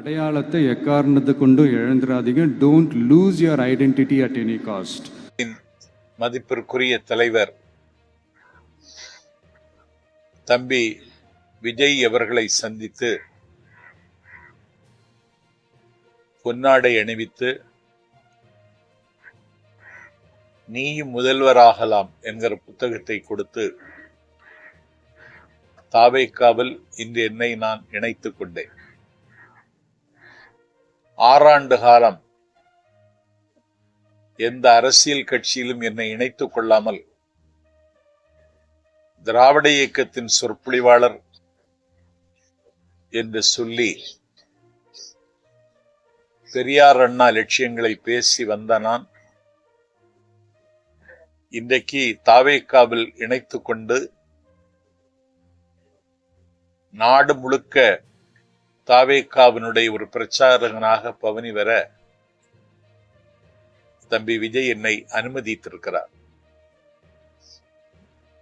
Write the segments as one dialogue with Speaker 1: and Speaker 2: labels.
Speaker 1: அடையாளத்தை எக்காரணத்தை கொண்டு இழந்துடாதீங்க don't lose your identity at any cost
Speaker 2: மதிப்பிற்குரிய தலைவர் தம்பி விஜய் அவர்களை சந்தித்து பொன்னாடை அணிவித்து நீயும் முதல்வராகலாம் என்கிற புத்தகத்தை கொடுத்து தாவேக்காவில் இன்று என்னை நான் இணைத்துக் கொண்டேன். ஆறாண்டு காலம் எந்த அரசியல் கட்சியிலும் என்னை இணைத்துக் கொள்ளாமல் திராவிட இயக்கத்தின் சொற்பொழிவாளர் என்று சொல்லி பெரியார் அண்ணா லட்சியங்களை பேசி வந்த நான் இன்றைக்கு தாவேக்காவில் இணைத்துக் கொண்டு நாடு முழுக்க தாவேக்காவினுடைய ஒரு பிரச்சாரகனாக பவனி வர தம்பி விஜய் என்னை அனுமதித்திருக்கிறார்.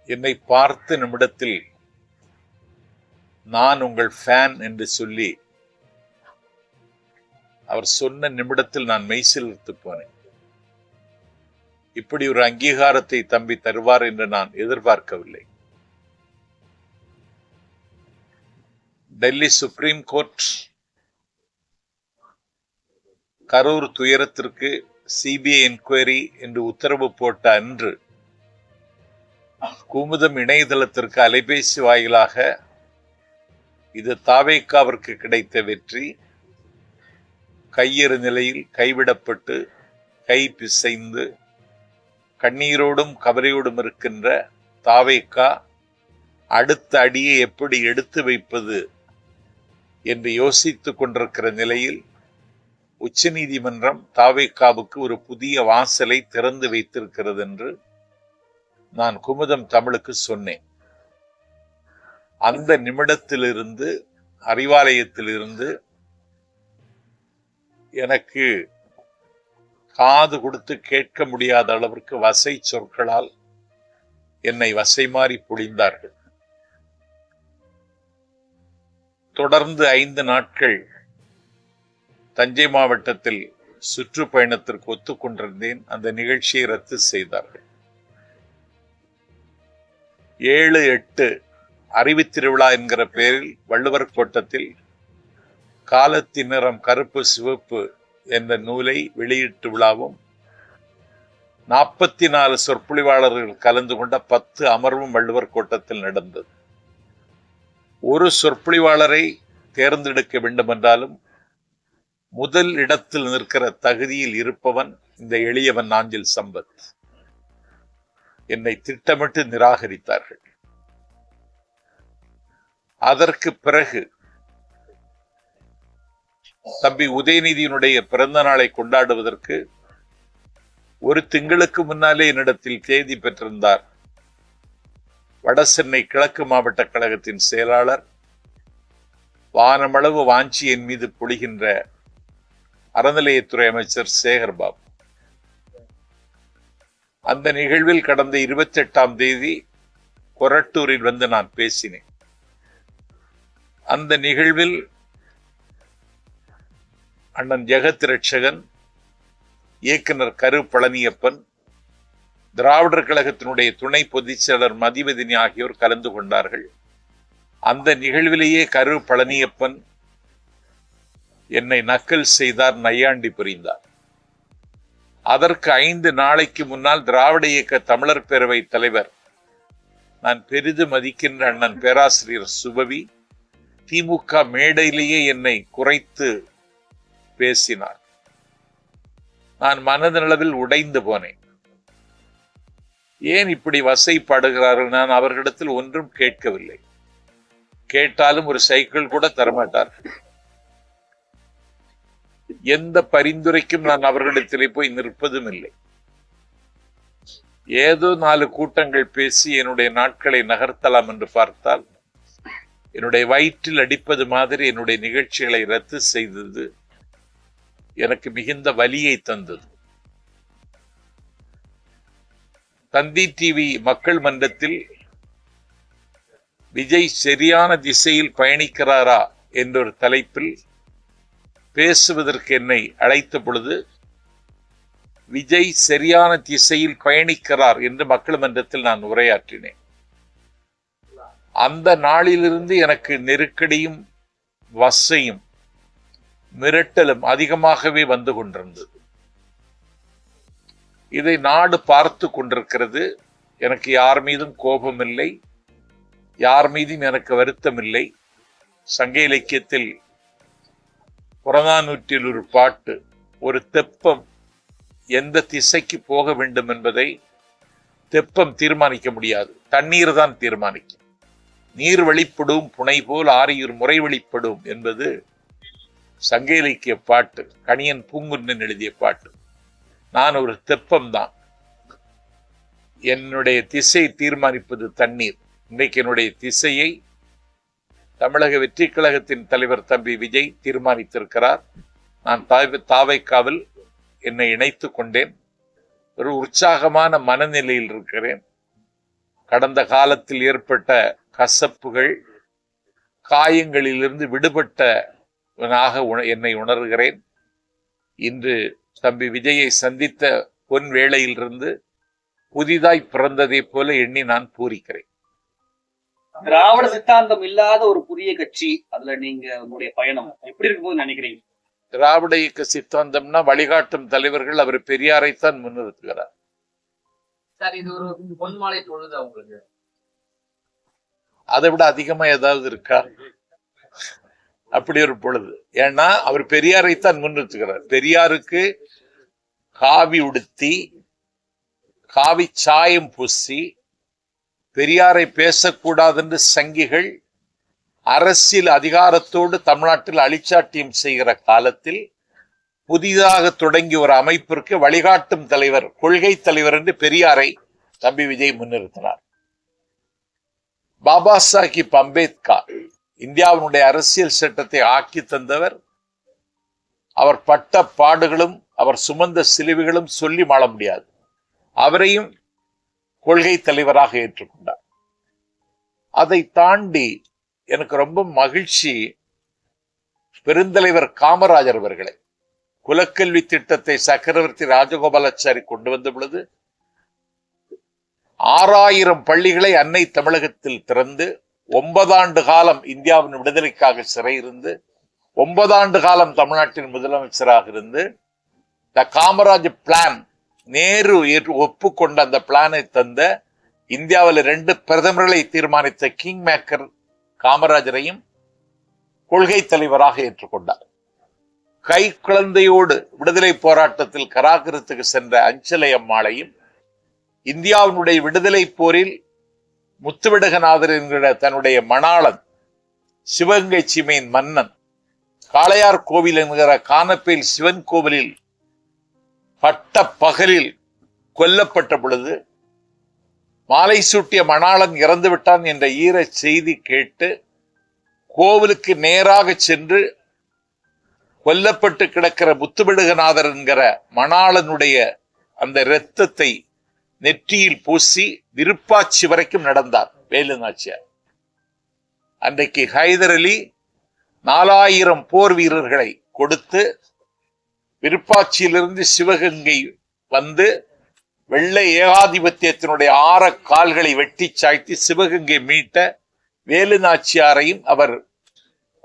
Speaker 2: என்னை பார்த்த நிமிடத்தில் நான் உங்கள் ஃபேன் என்று சொல்லி அவர் சொன்ன நிமிடத்தில் நான் மெய்சிலிர்த்து போனேன். இப்படி ஒரு அங்கீகாரத்தை தம்பி தருவார் என்று நான் எதிர்பார்க்கவில்லை. டெல்லி சுப்ரீம் கோர்ட் கரூர் துயரத்திற்கு சிபிஐ என்கொயரி என்று உத்தரவு போட்ட அன்று குமுதம் இணையதளத்திற்கு அலைபேசி வாயிலாக இது தாவேக்காவிற்கு கிடைத்த வெற்றி. கையெறு நிலையில் கைவிடப்பட்டு கை பிசைந்து கண்ணீரோடும் கவலையோடும் இருக்கின்ற தாவேக்கா அடுத்த அடியை எப்படி எடுத்து வைப்பது என்று யோசித்துக் கொண்டிருக்கிற நிலையில் உச்சநீதிமன்றம் தாவேக்காவுக்கு ஒரு புதிய வாசலை திறந்து வைத்திருக்கிறது என்று நான் குமுதம் தமிழுக்கு சொன்னேன். அந்த நிமிடத்திலிருந்து அறிவாலயத்திலிருந்து எனக்கு காது கொடுத்து கேட்க முடியாத அளவிற்கு வசை சொற்களால் என்னை வசை மாறி பொழிந்தார்கள். தொடர்ந்து ஐந்து நாட்கள் தஞ்சை மாவட்டத்தில் சுற்றுப்பயணத்திற்கு ஒத்துக்கொண்டிருந்தேன் அந்த நிகழ்ச்சியை ரத்து செய்தார்கள். ஏழு எட்டு அறிவித்திருவிழா என்கிற பெயரில் வள்ளுவர் கோட்டத்தில் காலத்தின் நிறம் கருப்பு சிவப்பு என்ற நூலை வெளியீட்டு விழாவும் நாற்பத்தி நாலு சொற்பொழிவாளர்கள் கலந்து கொண்ட பத்து அமர்வும் வள்ளுவர் கோட்டத்தில் நடந்தது. ஒரு சொற்பொழிவாளரை தேர்ந்தெடுக்க வேண்டுமென்றாலும் முதல் இடத்தில் நிற்கிற தகுதியில் இருப்பவன் இந்த எளியவன் நாஞ்சில் சம்பத். என்னை திட்டமிட்டு நிராகரித்தார்கள். அதற்கு பிறகு தம்பி உதயநிதியினுடைய பிறந்த நாளை கொண்டாடுவதற்கு ஒரு திங்களுக்கு முன்னாலே என்னிடத்தில் தேதி பெற்றிருந்தார். வடசென்னை கிழக்கு மாவட்ட கழகத்தின் செயலாளர். வானமளவு வாஞ்சி என் மீது பொழிகின்ற அறநிலையத்துறை அமைச்சர் சேகர்பாபு. அந்த நிகழ்வில் கடந்த இருபத்தி எட்டாம் தேதி கொரட்டூரில் வந்து நான் பேசினேன். அந்த நிகழ்வில் அண்ணன் ஜெகத் ரட்சகன் இயக்குனர் கரு பழனியப்பன் திராவிடர் கழகத்தினுடைய துணை பொதுச் செயலர் மதிவதினி ஆகியோர் கலந்து கொண்டார்கள். அந்த நிகழ்விலேயே கரு பழனியப்பன் என்னை நக்கல் செய்தார் நையாண்டி புரிந்தார். அதற்கு ஐந்து நாளைக்கு முன்னால் திராவிட இயக்க தமிழர் பேரவை தலைவர் நான் பெரிது மதிக்கின்ற அண்ணன் பேராசிரியர் சுபவி திமுக மேடையிலேயே என்னை குறைத்து பேசினார். நான் மனதளவில் உடைந்து போனேன். ஏன் இப்படி வசைப்படுகிறார்கள் நான் அவர்களிடத்தில் ஒன்றும் கேட்கவில்லை. கேட்டாலும் ஒரு சைக்கிள் கூட தரமாட்டார்கள் எந்த பரிந்துரைக்கும் நான் அவர்களிடத்திலே போய் நிற்பதும் இல்லை. ஏதோ நாலு கூட்டங்கள் பேசி என்னுடைய நாட்களை நகர்த்தலாம் என்று பார்த்தால் என்னுடைய வயிற்றில் அடிப்பது மாதிரி என்னுடைய நிகழ்ச்சிகளை ரத்து செய்தது எனக்கு மிகுந்த வலியை தந்தது. தந்தி டிவி மக்கள் மன்றத்தில் விஜய் சரியான திசையில் பயணிக்கிறாரா என்றொரு தலைப்பில் பேசுவதற்கு என்னை அழைத்த பொழுது விஜய் சரியான திசையில் பயணிக்கிறார் என்று மக்கள் மன்றத்தில் நான் உரையாற்றினேன். அந்த நாளிலிருந்து எனக்கு நெருக்கடியும் வசையும் மிரட்டலும் அதிகமாகவே வந்து கொண்டிருந்தது. இதை நாடு பார்த்து கொண்டிருக்கிறது. எனக்கு யார் மீதும் கோபம் இல்லை யார் மீதும் எனக்கு வருத்தம் இல்லை சங்க இலக்கியத்தில் புறநானூற்றில் ஒரு பாட்டு ஒரு தெப்பம் எந்த திசைக்கு போக வேண்டும் என்பதை தெப்பம் தீர்மானிக்க முடியாது. தண்ணீர் தான் தீர்மானிக்கும். நீர் வெளிப்படும் புனை போல் ஆரியூர் முறை வெளிப்படும் என்பது சங்க இலக்கிய பாட்டு கணியன் பூங்குன்னன் எழுதிய பாட்டு. நான் ஒரு தெப்பம் தான் என்னுடைய திசை தீர்மானிப்பது தண்ணீர். இன்றைக்கு என்னுடைய திசையை தமிழக வெற்றி கழகத்தின் தலைவர் தம்பி விஜய் தீர்மானித்திருக்கிறார். நான் தாய் தாவைக்காவில் என்னை இணைத்து கொண்டேன். ஒரு உற்சாகமான மனநிலையில் இருக்கிறேன். கடந்த காலத்தில் ஏற்பட்ட கசப்புகள் காயங்களிலிருந்து விடுபட்டவனாக உண- என்னை உணர்கிறேன். இன்று தம்பி விஜயை சந்தித்த பொன் வேளையிலிருந்து புதிதாய் பிறந்ததைப் போல எண்ணி நான் பூரிக்கிறேன்.
Speaker 3: திராவிட சித்தாந்தம் இல்லாத ஒரு புதிய கட்சி அதுல நீங்க உங்களுடைய பயணம் எப்படி இருக்கும் போது நினைக்கிறீங்க?
Speaker 2: திராவிட இயக்க சித்தாந்தம்னா வழிகாட்டும் தலைவர்கள் அவர் பெரியாரைத்தான் முன்னிறுத்துகிறார்.
Speaker 4: சார் இது ஒரு பொன்மாலை பொழுது உங்களுக்கு
Speaker 2: அதை விட அதிகமா ஏதாவது இருக்கா? அப்படி ஒரு பொழுது. ஏன்னா அவர் பெரியாரைத்தான் முன்னிறுத்துகிறார். பெரியாருக்கு காவி உடுத்தி காவி சாயம் பூசி பெரியாரை பேசக்கூடாது என்று சங்கிகள் அரசியல் அதிகாரத்தோடு தமிழ்நாட்டில் அழிச்சாட்டியம் செய்கிற காலத்தில் புதிதாக தொடங்கி ஒரு அமைப்பிற்கு வழிகாட்டும் தலைவர் கொள்கை தலைவர் என்று பெரியாரை தம்பி விஜய் முன்னிறுத்தினார். பாபா சாஹிப் அம்பேத்கர் இந்தியாவினுடைய அரசியல் சட்டத்தை ஆக்கி தந்தவர். அவர் பட்ட பாடுகளும் அவர் சுமந்த சிலுவைகளும் சொல்லி மாள முடியாது. அவரையும் கொள்கை தலைவராக ஏற்றுக்கொண்டார். அதை தாண்டி எனக்கு ரொம்ப மகிழ்ச்சி பெருந்தலைவர் காமராஜர் அவர்களை. குலக்கல்வி திட்டத்தை சக்கரவர்த்தி ராஜகோபாலாச்சாரி கொண்டு வந்த பொழுது ஆறாயிரம் பள்ளிகளை அன்னை தமிழகத்தில் திறந்து ஒன்பதாண்டு காலம் இந்தியாவின் விடுதலைக்காக சிறை இருந்து ஒன்பதாண்டு காலம் தமிழ்நாட்டின் முதலமைச்சராக இருந்து த காமராஜ் பிளான் நேரு ஏற்று ஒப்புக்கொண்ட அந்த பிளானை தந்த இந்தியாவில் ரெண்டு பிரதமர்களை தீர்மானித்த கிங் மேக்கர் காமராஜரையும் கொள்கை தலைவராக ஏற்றுக்கொண்டார். கை குழந்தையோடு விடுதலை போராட்டத்தில் கராகரத்துக்கு சென்ற அஞ்சலை அம்மாளையும் இந்தியாவினுடைய விடுதலை போரில் முத்துவிடகநாதர் என்கிற தன்னுடைய மணாளன் சிவகங்கை சீமையின் மன்னன் காளையார் கோவில் என்கிற கானப்பேல் சிவன் கோவிலில் பட்ட பகலில் கொல்லப்பட்ட பொழுது மாலை சூட்டிய மணாளன் இறந்துவிட்டான் என்ற ஈர செய்தி கேட்டு கோவிலுக்கு நேராக சென்று கொல்லப்பட்டு கிடக்கிற முத்துவிடுகநாதர் என்கிற மணாளனுடைய அந்த இரத்தத்தை நெற்றியில் பூசி விருப்பாச்சி வரைக்கும் நடந்தார் வேலு நாச்சியார் அன்றைக்கு ஹைதர் அலி நாலாயிரம் போர் வீரர்களை கொடுத்து விருப்பாட்சியிலிருந்து சிவகங்கை வந்து வெள்ளை ஏகாதிபத்தியத்தினுடைய ஆற கால்களை வெட்டி சாய்த்து சிவகங்கை மீட்ட வேலு நாச்சியாரையும் அவர்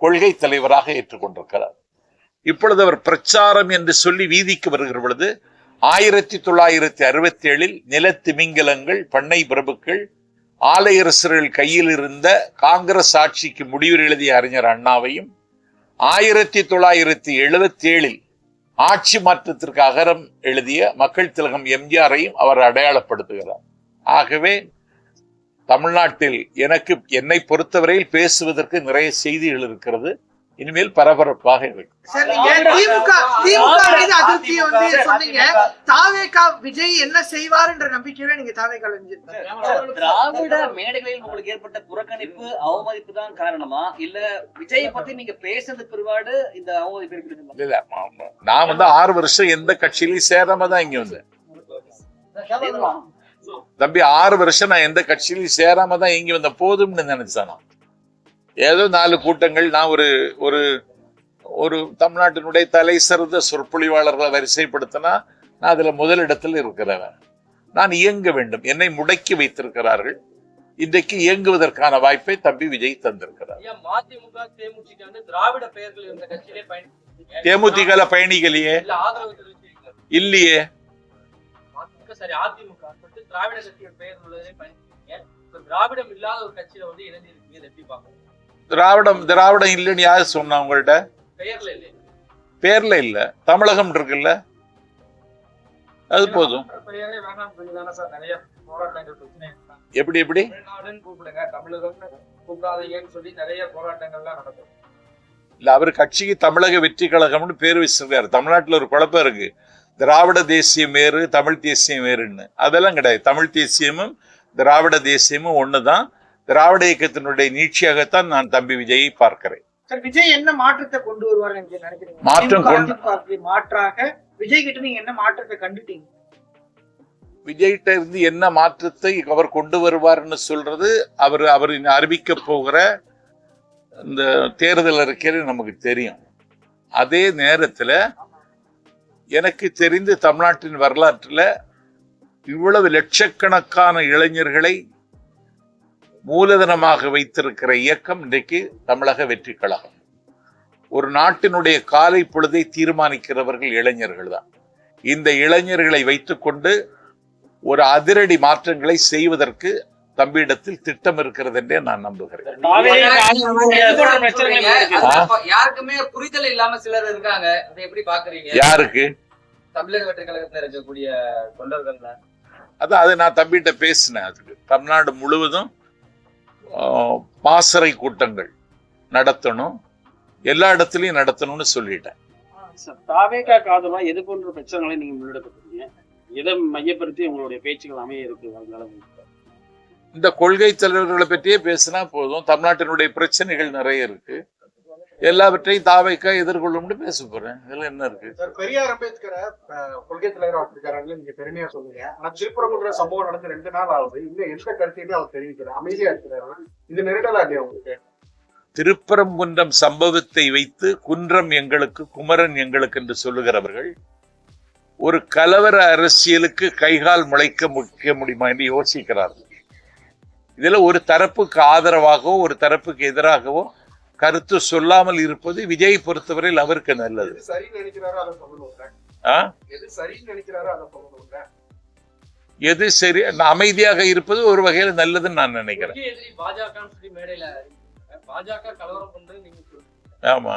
Speaker 2: கொள்கை தலைவராக ஏற்றுக்கொண்டிருக்கிறார். இப்பொழுது அவர் பிரச்சாரம் என்று சொல்லி வீதிக்கு வருகிற பொழுது ஆயிரத்தி தொள்ளாயிரத்தி அறுபத்தி ஏழில் நிலத்திமிங்கலங்கள் பண்ணை பிரபுக்கள் ஆலையரசர்கள் கையில் இருந்த காங்கிரஸ் ஆட்சிக்கு முடிவு எழுதிய அறிஞர் அண்ணாவையும் ஆயிரத்தி தொள்ளாயிரத்தி எழுபத்தி ஏழில் ஆட்சி மாற்றத்திற்கு அகரம் எழுதிய மக்கள் திலகம் எம்ஜிஆரையும் அவர் அடையாளப்படுத்துகிறார். ஆகவே தமிழ்நாட்டில் எனக்கு என்னை பொறுத்தவரையில் பேசுவதற்கு நிறைய செய்திகள் இருக்கிறது. இனிமேல் பரபரப்பாக இருக்கு
Speaker 5: சார் நீங்க திமுக திமுக மீது அதிருப்தியை வந்து சொன்னீங்க? தாவேகா விஜய் என்ன செய்வார் என்ற நம்பிக்கையில நீங்க தாவேகா
Speaker 3: திராவிட மேடைகளில் உங்களுக்கு ஏற்பட்ட புறக்கணிப்பு அவமதிப்பு தான் காரணமா? இல்ல விஜயை பத்தி நீங்க பேசுறது பிற்பாடு இந்த அவமதிப்பு?
Speaker 2: இல்ல. நான் வந்து ஆறு வருஷம் எந்த கட்சியிலையும் சேராம தான் இங்க வந்தேன். தம்பி ஆறு வருஷம் நான் எந்த கட்சியிலையும் சேராம தான் இங்க வந்த போதும்னு நினைச்சேன் நான். ஏதோ நாலு கூட்டங்கள் நான் ஒரு ஒரு ஒரு தமிழ்நாட்டினுடைய தலை சிறந்த சொற்பொழிவாளர்களை வரிசைப்படுத்தினா நான் அதுல முதலிடத்தில் இருக்கிறேன். நான் இயங்க வேண்டும். என்னை முடக்கி வைத்திருக்கிறார்கள். இன்றைக்கு இயங்குவதற்கான வாய்ப்பை தம்பி விஜய் தந்திருக்கிறார்.
Speaker 4: தேமுதிக
Speaker 2: பயணிகளையே? இல்லையே.
Speaker 4: திராவிடம் இல்லாத ஒரு கட்சியில வந்து இணைஞ்சிருக்கீங்க எப்படி பாக்கணும்
Speaker 2: திராவிடம் திராவிடம் இல்லைன்னு யார் சொன்னா உங்கள்ட்ட? பேர்ல இல்ல. தமிழகம் இருக்குல்ல. அது போதும்.
Speaker 4: தானே
Speaker 2: எப்படி எப்படி? இல்ல அவர் கட்சிக்கு தமிழக வெற்றி கழகம்னு பேர் வச்சிருக்காரு. தமிழ்நாட்டுல ஒரு குழப்பம் இருக்கு. திராவிட தேசியம் வேறு தமிழ் தேசியம் வேறுன்னு. அதெல்லாம் கிடையாது. தமிழ் தேசியமும் திராவிட தேசியமும் ஒண்ணுதான். திராவிட இயக்கத்தினுடைய நீட்சியாகத்தான் நான் தம்பி விஜயை பார்க்கிறேன்.
Speaker 5: சார் விஜய் என்ன மாற்றத்தை கொண்டு வருவார்
Speaker 2: மாற்றம் கொண்டு-
Speaker 5: மாற்றாக விஜய் கிட்ட நீங்க என்ன மாற்றத்தை கண்டுட்டீங்க?
Speaker 2: விஜய்கிட்ட இருந்து என்ன மாற்றத்தை அவர் கொண்டு வருவார்னு சொல்றது அவர் அவர் அறிவிக்க போகிற இந்த தேர்தல் அறிக்கையில நமக்கு தெரியும். அதே நேரத்துல எனக்கு தெரிந்து தமிழ்நாட்டின் வரலாற்றுல இவ்வளவு லட்சக்கணக்கான இளைஞர்களை மூலதனமாக வைத்திருக்கிற இயக்கம் இன்றைக்கு தமிழக வெற்றி கழகம். ஒரு நாட்டினுடைய காலை பொழுதை தீர்மானிக்கிறவர்கள் இளைஞர்கள் தான். இந்த இளைஞர்களை வைத்துக்கொண்டு ஒரு அதிரடி மாற்றங்களை செய்வதற்கு தம்பியிடத்தில் திட்டம் இருக்கிறது என்றே நான் நம்புகிறேன்.
Speaker 4: யாருக்குமே புரிதல் இல்லாம சிலர் இருக்காங்க. அதை எப்படி பாக்குறீங்க?
Speaker 2: யாருக்கு?
Speaker 4: தமிழக வெற்றி கழகத்துல இருக்கக்கூடிய தொண்டர்கள்
Speaker 2: அதான் அது நான் தம்பிகிட்ட பேசினேன். அதுக்கு தமிழ்நாடு முழுவதும் பாசறை கூட்டங்கள் நடத்தணும். எல்லா இடத்துலயும் நடத்தணும்னு சொல்லிட்டேன்.
Speaker 6: தாவேகா காதலா எது போன்ற பிரச்சனைகளை நீங்க முன்னெடுக்கிறீங்க எதை மையப்படுத்தி உங்களுடைய பேச்சுகள் அமைய இருக்கு
Speaker 2: இந்த கொள்கை தலைவர்களை பற்றியே பேசினா போதும். தமிழ்நாட்டினுடைய பிரச்சனைகள் நிறைய இருக்கு. எல்லாவற்றையும் தாவைக்கா எதிர்கொள்ளும்னு பேச போறேன். இதுல என்ன இருக்கு?
Speaker 7: சார் பெரியார் அம்பேத்கரை கொள்கை தலைவர் வச்சிருக்காருன்னு நீங்க பெருமையா சொல்லுங்க ஆனா திருப்பரங்குன்ற சம்பவம் நடந்து ரெண்டு நாள் ஆகுது. இன்னும் எந்த கருத்தையுமே அவர் தெரிவிக்கிறார் அமைதியா இருக்கிறாரு? இது நெருடலா இல்லையா உங்களுக்கு?
Speaker 2: திருப்பரங்குன்றம் சம்பவத்தை வைத்து குன்றம் எங்களுக்கு குமரன் எங்களுக்கு என்று சொல்லுகிறவர்கள் ஒரு கலவர அரசியலுக்கு கைகால் முளைக்க முக்க முடியுமா என்று யோசிக்கிறார்கள். இதுல ஒரு தரப்புக்கு ஆதரவாகவோ ஒரு தரப்புக்கு எதிராகவோ கருத்து சொல்லாமல் இருப்பது விஜய் பொறுத்தவரையில் அவருக்கு நல்லது.
Speaker 7: எது சரின்னு நினைக்கிறாரோ அதை சொல்லணும்
Speaker 2: ஆ?
Speaker 7: எது சரின்னு நினைக்கிறாரோ அதை சொல்லணும்
Speaker 2: எது சரி அமைதியாக இருப்பது ஒரு வகையில் நல்லதுன்னு நான் நினைக்கிறேன். ஆமா.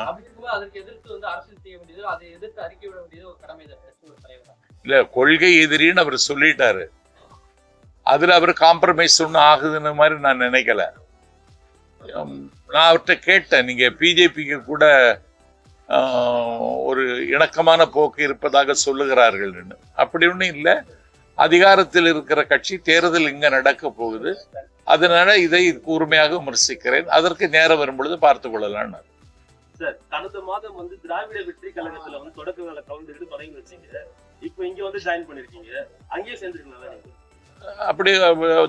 Speaker 2: இல்ல கொள்கை எதிரின்னு அவர் சொல்லிட்டாரு. அதுல அவர் காம்ப்ரமைஸ் ஒன்றும் ஆகுதுன்னு மாதிரி நான் நினைக்கல. நான் அவர்கிட்ட கேட்டேன் நீங்க பிஜேபிக்கு கூட ஒரு இணக்கமான போக்கு இருப்பதாக சொல்லுகிறார்கள்னு அப்படி ஒன்றும் இல்லை. அதிகாரத்தில் இருக்கிற கட்சி தேர்தல் இங்க நடக்க போகுது. அதனால இதை கூர்மையாக விமர்சிக்கிறேன். அதற்கு நேரம் வரும்பொழுது பார்த்து கொள்ளலாம்
Speaker 6: சார் கடந்த மாதம் வந்து திராவிட வெற்றி கழகத்துல வந்து தொடக்க வேலை கவுண்டர் தொடங்கி வச்சீங்க. இப்போ இங்க வந்து ஜாயின் பண்ணிருக்கீங்க. அங்கேயே சேர்ந்துருக்கீங்களா
Speaker 2: அப்படி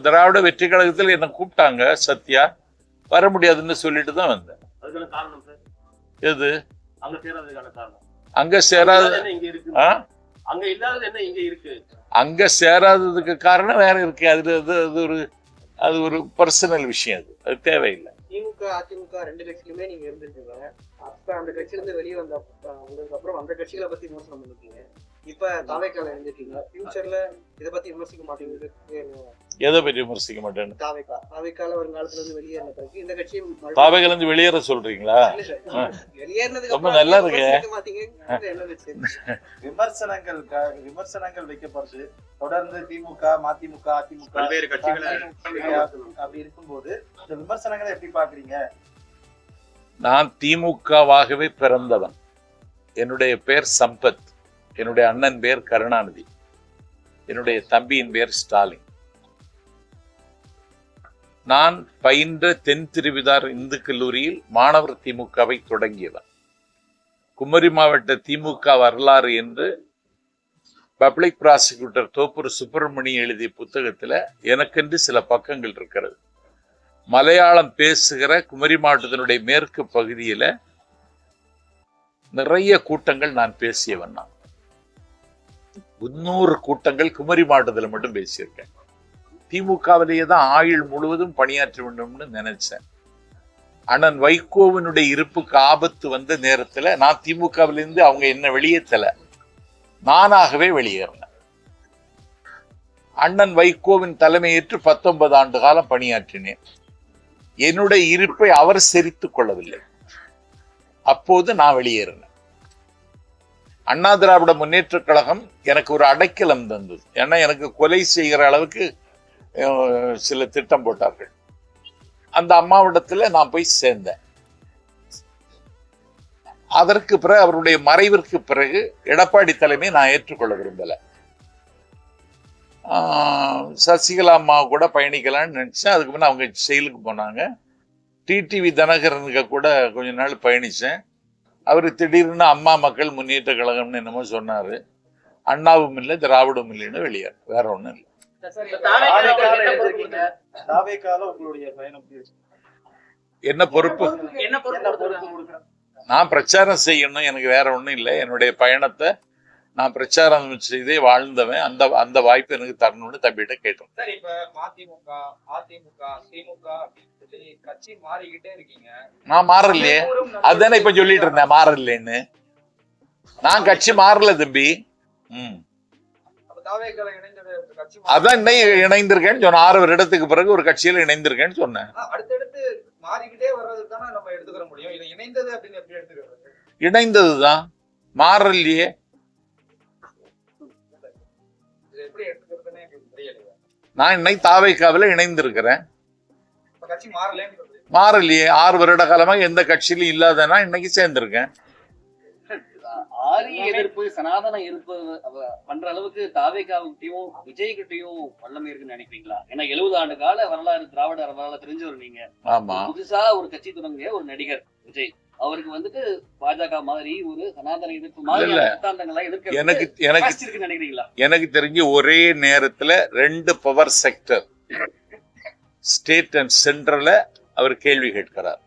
Speaker 2: திராவிட வெற்றி கழகத்தில் என்னை கூப்பிட்டாங்க சத்யா. வர முடியாதுன்னு சொல்லிட்டு தான் வந்தேன்.
Speaker 6: அதுக்கான காரணம் சார்?
Speaker 2: எது?
Speaker 6: அங்க சேராததுக்கான காரணம்.
Speaker 2: அங்க சேராத?
Speaker 6: அங்க இல்லாதது என்ன இங்க இருக்கு?
Speaker 2: அங்க சேராததுக்கு காரணம் வேற இருக்கு. அது அது அது ஒரு அது ஒரு பர்சனல் விஷயம் அது. அது தேவையில்லை.
Speaker 5: திமுக அதிமுக ரெண்டு கட்சியிலுமே நீங்க இருந்திருக்கீங்க. அப்ப அந்த கட்சியில இருந்து வெளியே வந்த அப்புறம் அந்த கட்சிகளை பத்தி விமர்சனம் பண்ணிருக்கீங்க. இப்ப தாவேக்கால இருந்திருக்கீங்க ஃபியூச்சர்ல இதை பத்தி விமர்சிக்க மாட்டேங்குது.
Speaker 2: எதை பற்றி விமர்சிக்க மாட்டேன்னு?
Speaker 5: தாவேக்கா தாவேக்கால வருங்காலத்துல இருந்து வெளியேறின பிறகு இந்த கட்சியும் மறுபடியும்
Speaker 2: தாவையிலிருந்து வெளியேற சொல்றீங்களா?
Speaker 5: இல்ல சார். வெளியேறினதுக்கு
Speaker 2: ரொம்ப நல்லா இருக்கே.
Speaker 8: விமர்சனங்கள் விமர்சனங்கள் வைக்கப்படுது. தொடர்ந்து திமுக மதிமுக அதிமுக
Speaker 6: பல்வேறு கட்சிகளை
Speaker 8: அப்படி இருக்கும்போது இந்த விமர்சனங்களை எப்படி பாக்குறீங்க
Speaker 2: நான் திமுகவாகவே பிறந்தவன். என்னுடைய பேர் சம்பத். என்னுடைய அண்ணன் பேர் கருணாநிதி. என்னுடைய தம்பியின் பேர் ஸ்டாலின். நான் பயின்ற தென் திருவிதார் இந்து கல்லூரியில் மாணவர் திமுகவை தொடங்கியவர் குமரி மாவட்ட திமுக வரலாறு என்று பப்ளிக் ப்ராசிக்யூட்டர் தோப்பூர் சுப்பிரமணி எழுதிய புத்தகத்தில் எனக்கென்று சில பக்கங்கள் இருக்கிறது. மலையாளம் பேசுகிற குமரி மாவட்டத்தினுடைய மேற்கு பகுதியில் நிறைய கூட்டங்கள் நான் பேசியவன் நான். முன்னூறு கூட்டங்கள் குமரி மாவட்டத்தில் மட்டும் பேசியிருக்கேன். திமுகவிலேயே தான் ஆயுள் முழுவதும் பணியாற்ற வேண்டும்னு நினைச்சேன். அண்ணன் வைகோவினுடைய இருப்புக்கு ஆபத்து வந்த நேரத்துல நான் திமுகவிலிருந்து அவங்க என்ன வெளியேற்றல நானாகவே வெளியேறினேன். அண்ணன் வைகோவின் தலைமையேற்று பத்தொன்பது ஆண்டு காலம் பணியாற்றினேன். என்னுடைய இருப்பை அவர் செரித்து கொள்ளவில்லை. அப்போது நான் வெளியேறினேன். அண்ணா திராவிட முன்னேற்றக் கழகம் எனக்கு ஒரு அடைக்கலம் தந்தது. ஏன்னா எனக்கு கொலை செய்கிற அளவுக்கு சில திட்டம் போட்டார்கள். அந்த அம்மாவிடத்தில் நான் போய் சேர்ந்தேன். அதற்கு பிறகு அவருடைய மறைவிற்கு பிறகு எடப்பாடி தலைமை நான் ஏற்றுக்கொள்ள விரும்பலை. சசிகலா அம்மா கூட பயணிக்கலாம்னு நினச்சேன். அதுக்கு முன்னே அவங்க செயலுக்கு போனாங்க. டிடிவி தினகரனுக்கு கூட கொஞ்ச நாள் பயணித்தேன் அவர் திடீர்னு அம்மா மக்கள் முன்னேற்ற கழகம்னு என்னமோ சொன்னாரு. அண்ணாவும் இல்லை திராவிடமும் இல்லைன்னு வெளியே. வேற ஒண்ணும் இல்லை.
Speaker 4: என்ன பொறுப்பு?
Speaker 2: நான் பிரச்சாரம் செய்யணும். எனக்கு வேற ஒண்ணும் இல்லை. என்னுடைய பயணத்தை நான் பிரச்சாரம் செய்தே வாழ்ந்தவன். அந்த அந்த வாய்ப்பு எனக்கு தரணும்னு தம்பிகிட்ட கேட்டோம்.
Speaker 5: சார் இப்ப மதிமுக அதிமுக திமுக கட்சி மாறிக்கிட்டே இருக்கீங்க.
Speaker 2: நான் மாறலையே. அதுதானே இப்ப சொல்லிட்டு இருந்தேன். மாறலைன்னு நான் கட்சி மாறல தம்பி. ம். அதான் இன்னும் இணைந்திருக்கேன்னு சொன்னேன். ஆறு வருடத்துக்கு பிறகு ஒரு கட்சியில இணைந்திருக்கேன்னு சொன்னேன்.
Speaker 5: ஆனா, அடுத்தடுத்து
Speaker 2: நான் இன்னைக்கு தாவைக்காவில் இணைந்திருக்கிறேன். மாறலையே. ஆறு வருட காலமாக எந்த கட்சியிலும் இல்லாதனா இன்னைக்கு சேர்ந்திருக்கேன்.
Speaker 3: ஆரிய எதிர்ப்பு சனாதன எதிர்ப்பு பண்ற அளவுக்கு தாவேகாவுக்கிட்டையும் விஜய்கிட்டையும் வல்லமை இருக்குன்னு நினைக்கிறீங்களா? ஏன்னா எழுபது ஆண்டு கால வரலாறு திராவிட வரலாறு தெரிஞ்சவர் நீங்க.
Speaker 2: ஆமா.
Speaker 3: புதுசா ஒரு கட்சி தொடங்கிய ஒரு நடிகர் விஜய். அவருக்கு வந்துட்டு பாஜக மாதிரி ஒரு சனாதன எதிர்ப்பு. மாதிரி
Speaker 2: எனக்கு எனக்கு
Speaker 3: நினைக்கிறீங்களா?
Speaker 2: எனக்கு தெரிஞ்சு ஒரே நேரத்துல ரெண்டு power sector state and central அவர் கேள்வி கேட்கிறார்.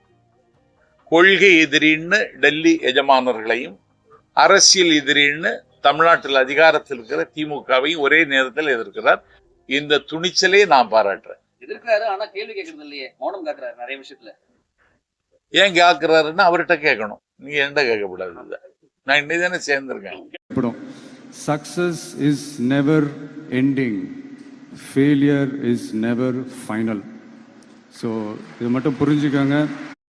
Speaker 2: கொள்கை எதிரின்னு டெல்லி எஜமானர்களையும் அரசியல் எதிரின்னு தமிழ்நாட்டில் அதிகாரத்தில் இருக்கிற திமுகவையும் ஒரே நேரத்தில் எதிர்க்கிறார். இந்த துணிச்சலே நான் பாராட்டுறேன்.
Speaker 3: எதிர்க்கிறாரு ஆனா கேள்வி கேட்கறது இல்லையே. மௌனம் காக்குறாரு நிறைய விஷயத்துல.
Speaker 2: ஏன் கேட்கிறாருன்னு அவர்கிட்ட கேட்கணும். நீங்கள் என்கிட்ட கேட்கக்கூடாது. இல்லை நான் இன்னைக்கு தானே சேர்ந்திருக்கேன்.
Speaker 1: Success is never ending failure is never final so இது மட்டும் புரிஞ்சுக்கோங்க.